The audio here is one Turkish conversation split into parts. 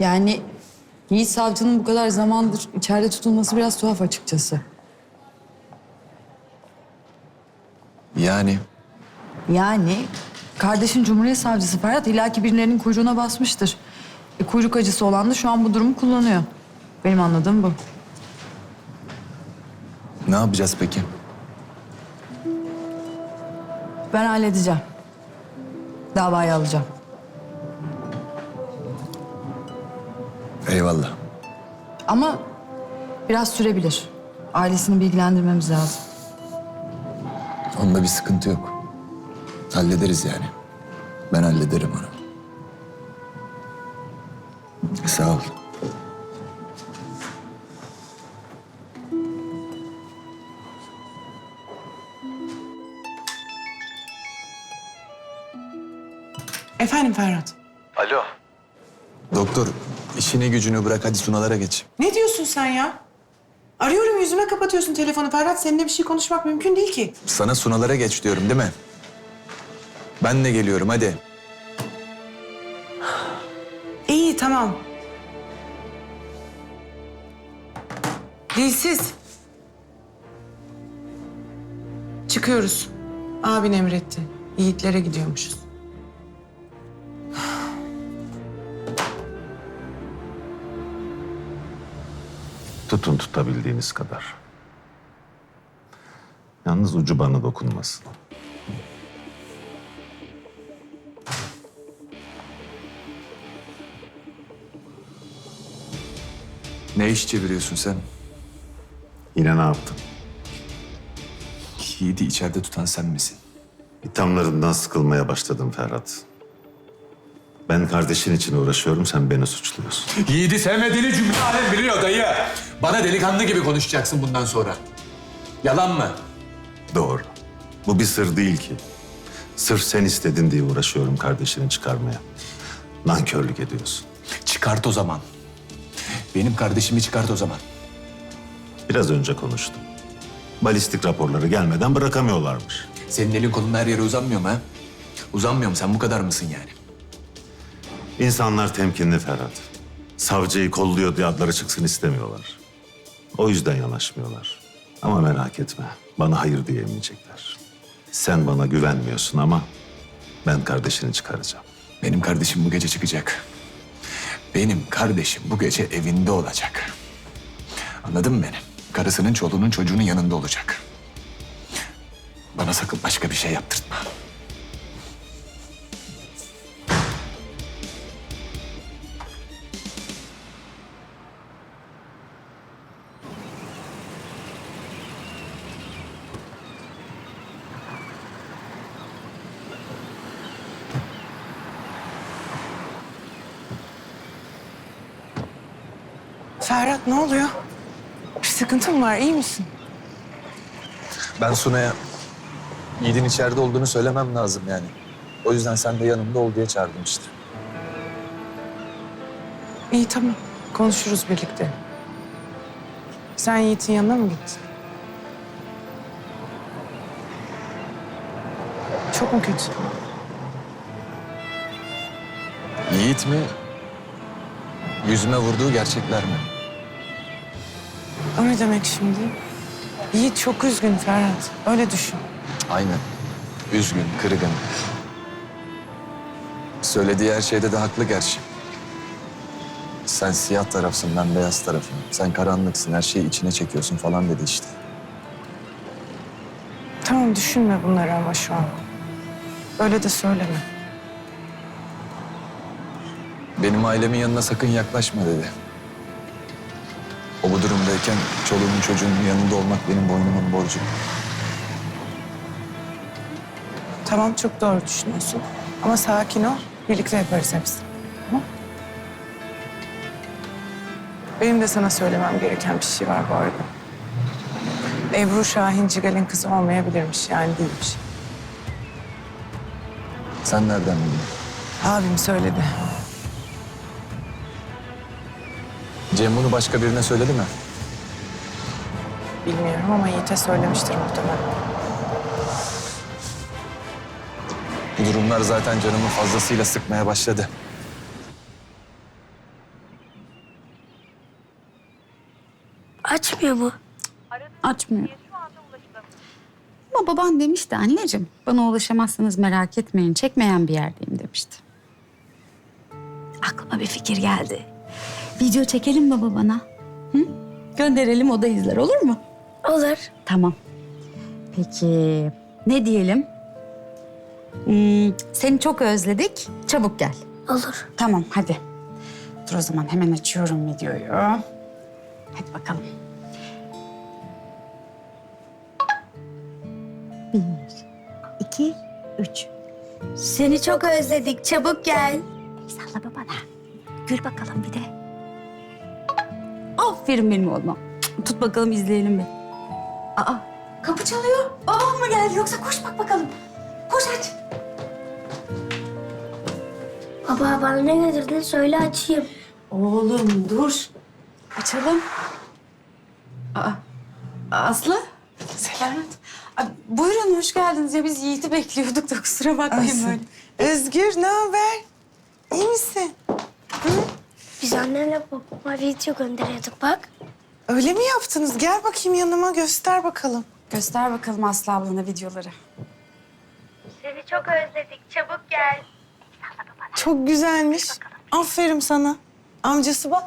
Yani Yiğit Savcı'nın bu kadar zamandır içeride tutulması biraz tuhaf açıkçası. Yani Yani kardeşin Cumhuriyet Savcısı Ferhat illaki birilerinin kuyruğuna basmıştır. E, kuyruk acısı olan da şu an bu durumu kullanıyor. Benim anladığım bu. ne yapacağız peki? Ben halledeceğim. Davayı alacağım. Eyvallah. Ama biraz sürebilir. Ailesini bilgilendirmemiz lazım. Onda bir sıkıntı yok. Hallederiz yani. Ben hallederim onu. Sağ ol. Efendim Ferhat. Alo. Doktor, işini gücünü bırak hadi sunalara geç. Ne diyorsun sen ya? Arıyorum yüzüme kapatıyorsun telefonu Ferhat. Seninle bir şey konuşmak mümkün değil ki. Sana sunalara geç diyorum değil mi? Ben de geliyorum hadi. İyi tamam. Dilsiz. Çıkıyoruz. Abin emretti. Yiğitlere gidiyormuşuz. Tutun tutabildiğiniz kadar. Yalnız ucu bana dokunmasın. Ne iş çeviriyorsun sen? Yine ne yaptın? Yiğit'i içeride tutan sen misin? İthamlarından sıkılmaya başladım Ferhat. Ben kardeşin için uğraşıyorum, sen beni suçluyorsun. Yiğit'i sevmediğini cümle alem biliyor dayı. Bana delikanlı gibi konuşacaksın bundan sonra. Yalan mı? Doğru. Bu bir sır değil ki. Sırf sen istedin diye uğraşıyorum kardeşini çıkarmaya. Nankörlük ediyorsun. Çıkart o zaman. Benim kardeşimi çıkart o zaman. Biraz önce konuştum. Balistik raporları gelmeden bırakamıyorlarmış. Senin elin kolun her yere uzanmıyor mu ha? Uzanmıyor mu? Sen bu kadar mısın yani? İnsanlar temkinli Ferhat. Savcıyı kolluyor diye adları çıksın istemiyorlar. O yüzden yanaşmıyorlar. Ama merak etme, bana hayır diyemeyecekler. Sen bana güvenmiyorsun ama ben kardeşini çıkaracağım. Benim kardeşim bu gece çıkacak. Benim kardeşim bu gece evinde olacak. Anladın mı beni? Karısının, çoluğunun, çocuğunun yanında olacak. Bana sakın başka bir şey yaptırtma. Ferhat ne oluyor? Bir sıkıntın mı var? İyi misin? Ben Suna'ya Yiğit'in içeride olduğunu söylemem lazım yani. O yüzden sen de yanımda ol diye çağırdım işte. İyi tamam. Konuşuruz birlikte. Sen Yiğit'in yanına mı gittin? Çok mu kötü? Yiğit mi? Yüzüme vurduğu gerçekler mi? O ne demek şimdi? Yiğit çok üzgün Ferhat. Öyle düşün. Aynen. Üzgün, kırgın. Söylediği her şeyde de haklı gerçi. Sen siyah tarafsın, ben beyaz tarafım. Sen karanlıksın, her şeyi içine çekiyorsun falan dedi işte. Tamam düşünme bunları ama şu an. Öyle de söyleme. Benim ailemin yanına sakın yaklaşma dedi. O bu durumdayken çoluğunun çocuğunun yanında olmak benim boynumun borcu. Tamam çok doğru düşünüyorsun. Ama sakin ol. Birlikte yaparız hepsini. Tamam? Benim de sana söylemem gereken bir şey var bu arada. Ebru Şahin Cigal'in kızı olmayabilirmiş yani değilmiş. Sen nereden bildin? Abim söyledi. Cem bunu başka birine söyledi mi? Bilmiyorum ama Yiğit'e söylemiştir muhtemelen. Bu durumlar zaten canımı fazlasıyla sıkmaya başladı. Açmıyor mu? Açmıyor. Ama baban demişti anneciğim. Bana ulaşamazsanız merak etmeyin. Çekmeyen bir yerdeyim demişti. Aklıma bir fikir geldi. Video çekelim mi babana? Hı? Gönderelim o da izler olur mu? Olur. Tamam. Peki ne diyelim? Hmm, seni çok özledik. Çabuk gel. Olur. Tamam hadi. Dur o zaman hemen açıyorum videoyu. Hadi bakalım. Bir, iki, üç. Seni çok özledik. Çabuk gel. Salla babana. Gül bakalım bir de. Aferin benim oğluma. Tut bakalım izleyelim bir. Aa kapı çalıyor. Babam mı geldi yoksa koş bak bakalım. Koş aç. Baba bana ne getirdin söyle açayım. Oğlum dur. Açalım. Aa, Aslı. Selamet. Buyurun hoş geldiniz ya biz Yiğit'i bekliyorduk da kusura bakmayın böyle. Özgür ne haber? İyi misin? Biz annenle babama video gönderiyorduk bak. Öyle mi yaptınız? Gel bakayım yanıma göster bakalım. Göster bakalım Aslı ablana videoları. Seni çok özledik. Çabuk gel. Çok güzelmiş. Aferin sana. Amcası bak.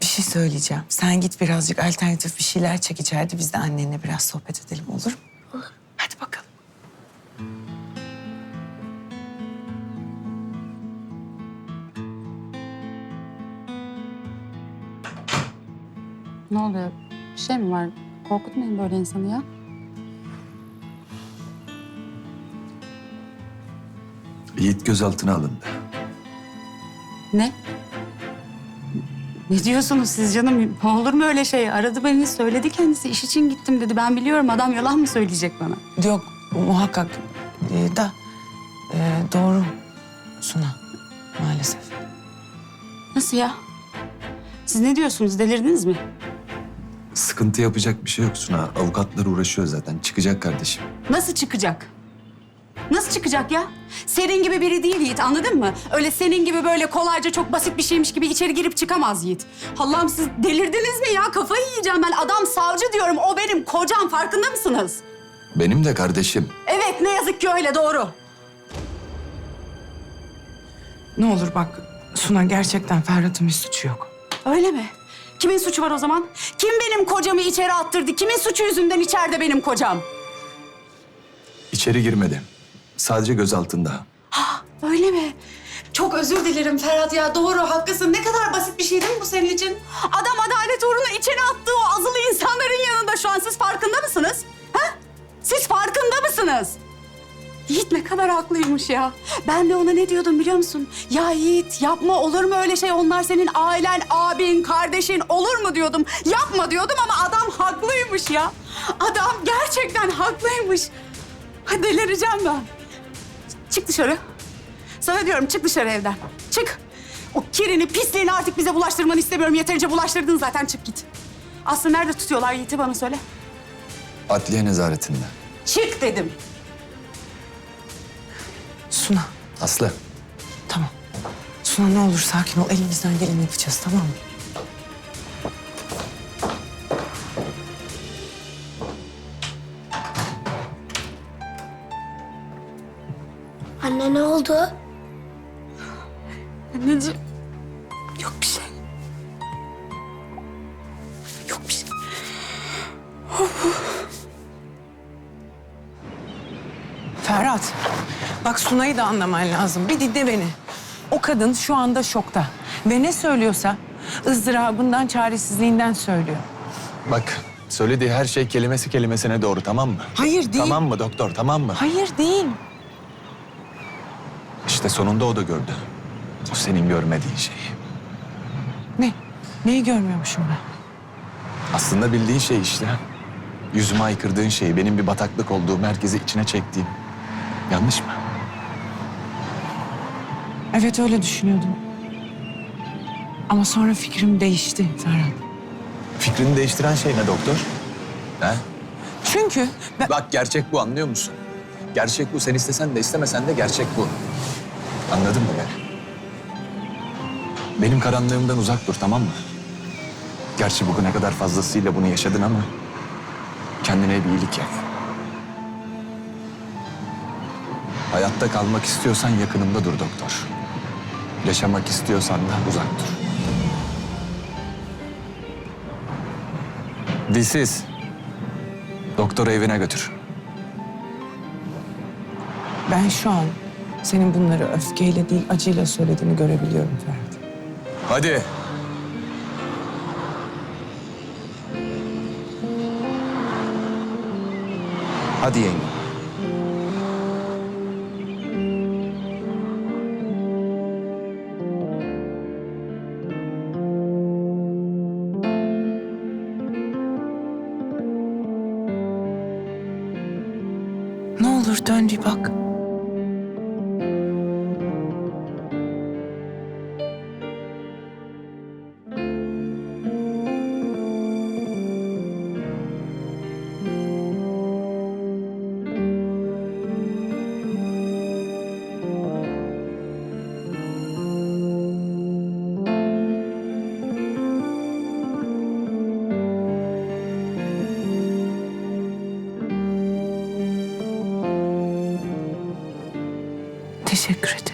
Bir şey söyleyeceğim. Sen git birazcık alternatif bir şeyler çek içeride. Biz de annenle biraz sohbet edelim olur mu? Ne oluyor? Bir şey mi var? Korkutmayın böyle insanı ya. Yiğit gözaltına alındı. Ne? Ne diyorsunuz siz canım? Olur mu öyle şey? Aradı beni söyledi kendisi. İş için gittim dedi. Ben biliyorum adam yalan mı söyleyecek bana? Yok muhakkak Ee, da e, doğru Suna maalesef. Nasıl ya? Siz ne diyorsunuz? Delirdiniz mi? Sıkıntı yapacak bir şey yok Suna. Avukatlar uğraşıyor zaten. Çıkacak kardeşim. Nasıl çıkacak? Nasıl çıkacak ya? Senin gibi biri değil Yiğit anladın mı? Öyle senin gibi böyle kolayca çok basit bir şeymiş gibi içeri girip çıkamaz Yiğit. Allah'ım siz delirdiniz mi ya? Kafayı yiyeceğim ben. Adam savcı diyorum. O benim kocam. Farkında mısınız? Benim de kardeşim. Evet ne yazık ki öyle doğru. Ne olur bak Suna gerçekten Ferhat'ın bir suçu yok. Öyle mi? Kimin suçu var o zaman? Kim benim kocamı içeri attırdı? Kimin suçu yüzünden içeride benim kocam? İçeri girmedi. Sadece gözaltında. Öyle mi? Çok özür dilerim Ferhat ya. Doğru, haklısın. Ne kadar basit bir şey değil mi bu senin için? Adam adalet uğruna içeri attığı o azılı insanların yanında şu an. Siz farkında mısınız? Ha? Siz farkında mısınız? Yiğit ne kadar haklıymış ya. Ben de ona ne diyordum biliyor musun? Ya Yiğit yapma olur mu öyle şey? Onlar senin ailen, abin, kardeşin olur mu diyordum. Yapma diyordum ama adam haklıymış ya. Adam gerçekten haklıymış. Ha, delireceğim ben. Çık dışarı. Sana diyorum çık dışarı evden. Çık. O kirini, pisliğini artık bize bulaştırmanı istemiyorum. Yeterince bulaştırdın zaten çık git. Aslı nerede tutuyorlar Yiğit'i bana söyle. Adliye nezaretinde. Çık dedim. Suna Aslı. tamam. Suna ne olur sakin ol. Elimizden geleni yapacağız tamam mı? Anne ne oldu? Anneciğim. Bak Sunay'ı da anlaman lazım. Bir dinle beni. O kadın şu anda şokta. Ve ne söylüyorsa ızdırabından, çaresizliğinden söylüyor. Bak söylediği her şey kelimesi kelimesine doğru tamam mı? Hayır değil. Tamam mı doktor tamam mı? Hayır değil. İşte sonunda o da gördü. O senin görmediğin şeyi. Ne? Neyi görmüyormuşum ben? Aslında bildiğin şey işte. Yüzüme aykırdığın şey, benim bir bataklık olduğu merkezi içine çektiğin. Yanlış mı? Evet öyle düşünüyordum. Ama sonra fikrim değişti Ferhat. Fikrini değiştiren şey ne doktor? He? Çünkü ben... Bak gerçek bu anlıyor musun? Gerçek bu. Sen istesen de istemesen de gerçek bu. Anladın mı beni? Benim karanlığımdan uzak dur tamam mı? Gerçi bugüne kadar fazlasıyla bunu yaşadın ama kendine bir iyilik yap. Hayatta kalmak istiyorsan yakınımda dur doktor. Yaşamak istiyorsan da uzak dur. Dilsiz. Doktoru evine götür. Ben şu an senin bunları öfkeyle değil acıyla söylediğini görebiliyorum Ferhat. Hadi. Hadi yenge. Olur dön bir bak. Ederim.